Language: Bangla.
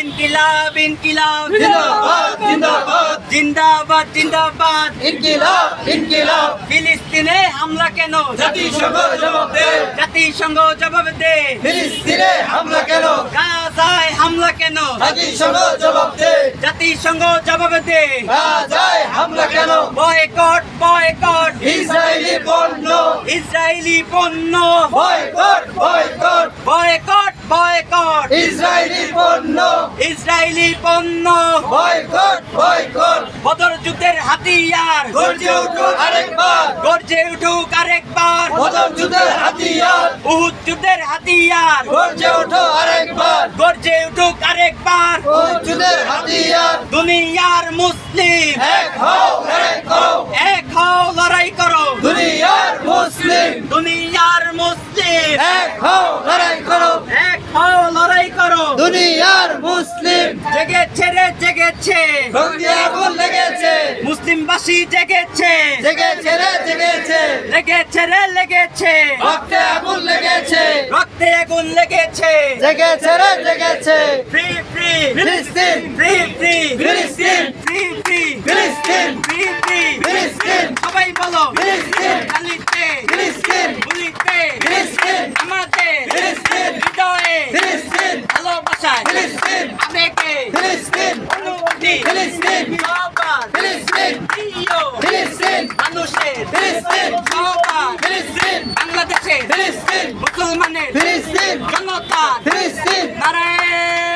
ইনকিলাব ইনকিলাব জিন্দাবাদ জিন্দাবাদ। জিন্দাবাদ জিন্দাবাদ। ইনকিলাব ইনকিলাব। ফিলিস্তিনে হামলা কেন? জাতিসংঘ জবাব দে। জাতিসংঘ জবাব দে। ফিলিস্তিনে হামলা কেন? গাজায় হামলা কেন? জাতিসংঘ জবাব দে। জাতিসংঘ জবাব দে। গাজায় হামলা কেন? Boycott boycott. ইসরায়েলি পণ্য। ইসরায়েলি পণ্য। Boycott boycott. বয়কট। ইসরায়েলি পণ্য। ইসরায়েলি পণ্য। Boycott boycott. বদর যুদ্ধের হাতিয়ার। গর্জে উঠো আরেকবার। গর্জে উঠুক আরেকবার। বদর যুদ্ধের হাতিয়ার। উহুদ যুদ্ধের হাতিয়ার। গর্জে উঠো আরেকবার। গর্জে উঠুক আরেকবার। বদর যুদ্ধের হাতিয়ার। দুনিয়ার মুসলিম। এক হও এক হও। এক হও লড়াই করো। দুনিয়ার মুসলিম। দুনিয়ার জেগেছে রে জেগেছে। আগুন লেগেছে। মুসলিমবাসী জেগেছে। জেগেছে রে জেগেছে। লেগেছে রে লেগেছে। রক্তে আগুন লেগেছে। রক্তে আগুন লেগেছে। জেগেছে রে জেগেছে। ফিলিস্তিন ফিলিস্তিন ফিলিস্তিন মানুষের ফিলিস্তিন ফিলিস্তিন বাংলাদেশে ফিলিস্তিন মুসলমানের ফিলিস্তিন জনতা ফিলিস্তিন নারায়ণ